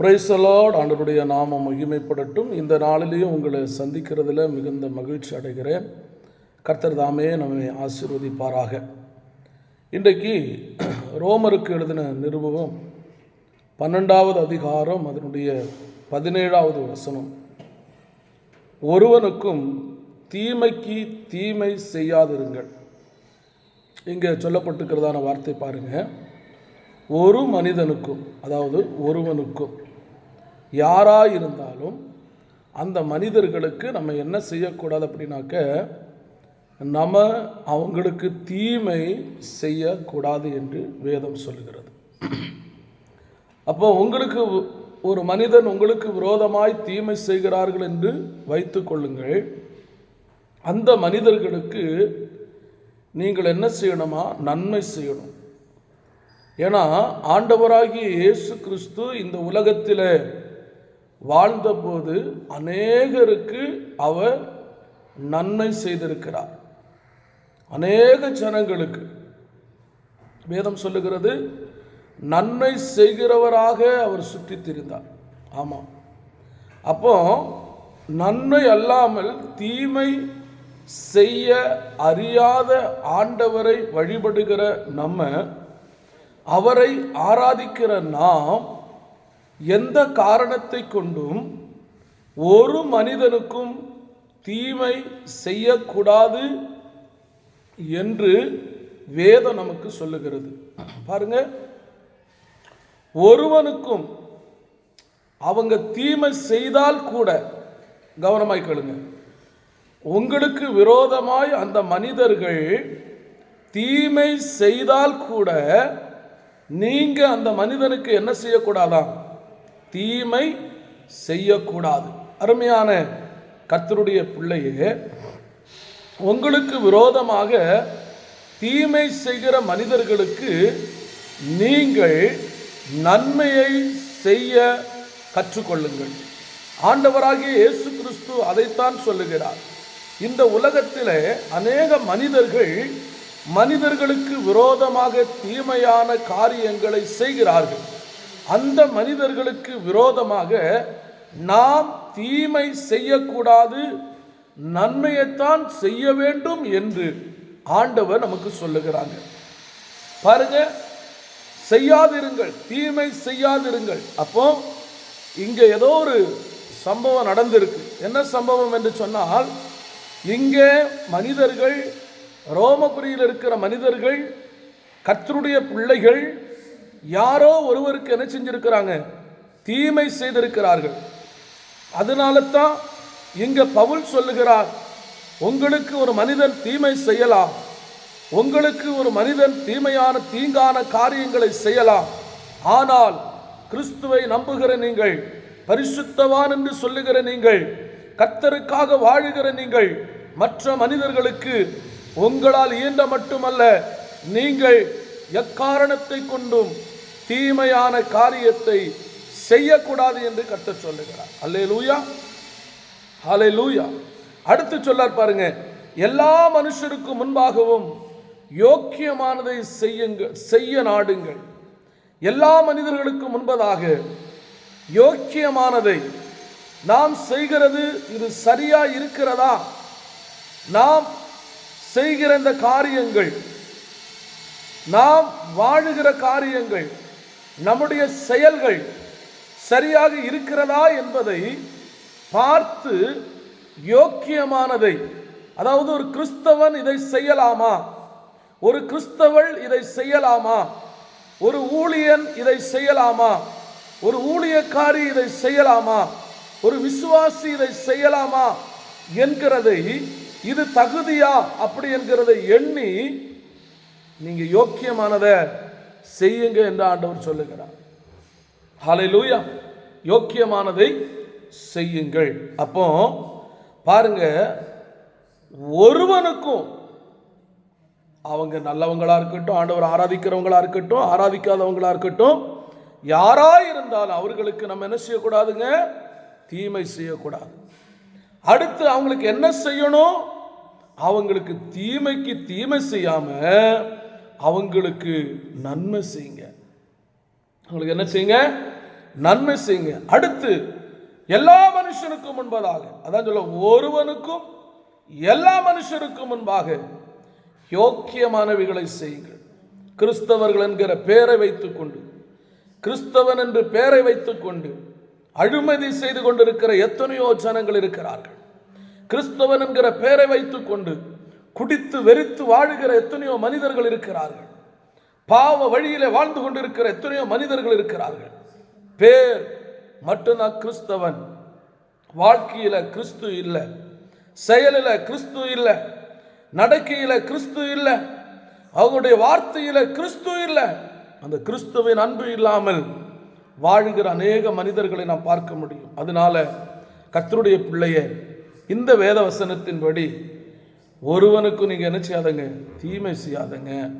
பிரைசலாட் ஆண்டவருடைய நாமம் மகிமைப்படட்டும். இந்த நாளிலேயும் உங்களை சந்திக்கிறதுல மிகுந்த மகிழ்ச்சி அடைகிறேன். கர்த்தர் தாமே நம்மை ஆசீர்வதிப்பாராக. இன்றைக்கு ரோமருக்கு எழுதின நிருபம் பன்னெண்டாவது அதிகாரம் அதனுடைய பதினேழாவது வசனம். ஒருவனுக்கும் தீமைக்கு தீமை செய்யாதிருங்கள். இங்கே சொல்லப்பட்டுக்கிறதான வார்த்தை பாருங்கள் ஒரு மனிதனுக்கும் அதாவது ஒருவனுக்கும் யாராக இருந்தாலும் அந்த மனிதர்களுக்கு நம்ம என்ன செய்யக்கூடாது அப்படின்னாக்க நம்ம அவங்களுக்கு தீமை செய்யக்கூடாது என்று வேதம் சொல்லுகிறது. அப்போ உங்களுக்கு ஒரு மனிதன் உங்களுக்கு விரோதமாய் தீமை செய்கிறார்கள் என்று வைத்து கொள்ளுங்கள். அந்த மனிதர்களுக்கு நீங்கள் என்ன செய்யணுமா? நன்மை செய்யணும். ஏன்னா ஆண்டவராகிய இயேசு கிறிஸ்து இந்த உலகத்தில் வாழ்ந்தபோது அநேகருக்கு அவர் நன்மை செய்திருக்கிறார். அநேக ஜனங்களுக்கு வேதம் சொல்லுகிறது நன்மை செய்கிறவராக அவர் சுற்றித் திரிந்தார். ஆமாம் அப்போ நன்மை அல்லாமல் தீமை செய்ய அறியாத ஆண்டவரை வழிபடுகிற நம்ம அவரை ஆராதிக்கிற நாம் எந்த காரணத்தை கொண்டும் ஒரு மனிதனுக்கும் தீமை செய்யக்கூடாது என்று வேதம் நமக்கு சொல்லுகிறது. பாருங்க. ஒருவனுக்கும் அவங்க தீமை செய்தால் கூட கவனமாய் கேளுங்க. உங்களுக்கு விரோதமாய் அந்த மனிதர்கள் தீமை செய்தால் கூட நீங்க அந்த மனிதனுக்கு என்ன செய்யக்கூடாதாம்? தீமை செய்யக்கூடாது. அருமையான கர்த்தருடைய பிள்ளையே உங்களுக்கு விரோதமாக தீமை செய்கிற மனிதர்களுக்கு நீங்கள் நன்மையை செய்ய கற்றுக்கொள்ளுங்கள். ஆண்டவராகிய இயேசு கிறிஸ்து அதைத்தான் சொல்லுகிறார். இந்த உலகத்தில் அநேக மனிதர்கள் மனிதர்களுக்கு விரோதமாக தீமையான காரியங்களை செய்கிறார்கள். அந்த மனிதர்களுக்கு விரோதமாக நாம் தீமை செய்யக்கூடாது நன்மையைத்தான் செய்ய வேண்டும் என்று ஆண்டவர் நமக்கு சொல்லுகிறாங்க. பாருங்க செய்யாதிருங்கள் தீமை செய்யாதிருங்கள். அப்போ இங்க ஏதோ ஒரு சம்பவம் நடந்திருக்கு. என்ன சம்பவம் என்று சொன்னால் இங்கே மனிதர்கள் ரோமபுரியில் இருக்கிற மனிதர்கள் கத்தருடைய பிள்ளைகள் யாரோ ஒருவருக்கு என்ன செஞ்சிருக்கிறாங்க? தீமை செய்திருக்கிறார்கள். அதனால தான் இங்கே பவுல் சொல்லுகிறார் உங்களுக்கு ஒரு மனிதன் தீமை செய்யலாம். உங்களுக்கு ஒரு மனிதன் தீமையான தீங்கான காரியங்களை செய்யலாம். ஆனால் கிறிஸ்துவை நம்புகிற நீங்கள் பரிசுத்தவான் என்று சொல்லுகிற நீங்கள் கர்த்தருக்காக வாழுகிற நீங்கள் மற்ற மனிதர்களுக்கு உங்களால் இயன்ற மட்டுமல்ல நீங்கள் எக்காரணத்தை கொண்டும் தீமையான காரியத்தை செய்யக்கூடாது என்று கர்த்தர் சொல்லுகிறார். அல்லே லூயா அலே லூயா அடுத்து சொல்லார் பாருங்க. எல்லா மனுஷருக்கும் முன்பாகவும் யோக்கியமானதை செய்யுங்க செய்ய நாடுங்கள். எல்லா மனிதர்களுக்கும் முன்பதாக யோக்கியமானதை நாம் செய்கிறது இது சரியா இருக்கிறதா? நாம் செய்கிற இந்த காரியங்கள் நாம் வாழுகிற காரியங்கள் நம்முடைய செயல்கள் சரியாக இருக்கிறதா என்பதை பார்த்து யோக்கியமானதை அதாவது ஒரு கிறிஸ்தவன் இதை செய்யலாமா? ஒரு கிறிஸ்தவள் இதை செய்யலாமா? ஒரு ஊழியன் இதை செய்யலாமா? ஒரு ஊழியக்காரி இதை செய்யலாமா? ஒரு விசுவாசி இதை செய்யலாமா? என்கிறதை இது தகுதியா? அப்படி என்கிறதை எண்ணி நீங்க யோக்கியமானதை செய்யுங்க என்று ஆண்டவர் சொல்லுகிறார். ஹலை லூயா யோக்கியமானதை செய்யுங்கள். அப்போ பாருங்க ஒருவனுக்கும் அவங்க நல்லவங்களா இருக்கட்டும் ஆண்டவர் ஆராதிக்கிறவங்களாக இருக்கட்டும் ஆராதிக்காதவங்களாக இருக்கட்டும் யாராக இருந்தாலும் அவர்களுக்கு நம்ம என்ன செய்யக்கூடாதுங்க? தீமை செய்யக்கூடாது. அடுத்து அவங்களுக்கு என்ன செய்யணும்? அவங்களுக்கு தீமைக்கு தீமை செய்யாம அவங்களுக்கு நன்மை செய்யுங்க. அவங்களுக்கு என்ன செய்யுங்க? நன்மை செய்யுங்க. அடுத்து எல்லா மனுஷனுக்கும் முன்பதாக அதான் சொல்ல ஒருவனுக்கும் எல்லா மனுஷருக்கும் முன்பாக யோக்கியமானவைகளை செய்யுங்கள். கிறிஸ்தவர்கள் என்கிற பெயரை வைத்துக்கொண்டு கிறிஸ்தவன் என்று பெயரை வைத்துக்கொண்டு அழுமதி செய்து கொண்டிருக்கிற எத்தனையோ ஜனங்கள் இருக்கிறார்கள். கிறிஸ்தவன் என்கிற பெயரை வைத்துக்கொண்டு குடித்து வெறித்து வாழுகிற எத்தனையோ மனிதர்கள் இருக்கிறார்கள். பாவ வழியிலே வாழ்ந்து கொண்டிருக்கிற எத்தனையோ மனிதர்கள் இருக்கிறார்கள். பேர் மட்டும்தான் கிறிஸ்தவன். வாழ்க்கையில கிறிஸ்து இல்லை. செயலில் கிறிஸ்து இல்லை. நடக்கையில் கிறிஸ்து இல்லை. அவங்களுடைய வார்த்தையில் கிறிஸ்து இல்லை. அந்த கிறிஸ்துவின் அன்பு இல்லாமல் வாழுகிற அநேக மனிதர்களை நாம் பார்க்க முடியும். அதனால கத்தருடைய பிள்ளைய இந்த வேத வசனத்தின்படி ஒருவனுக்கும் நீங்கள் என்ன செய்யாதங்க? தீமை செய்யாதங்க.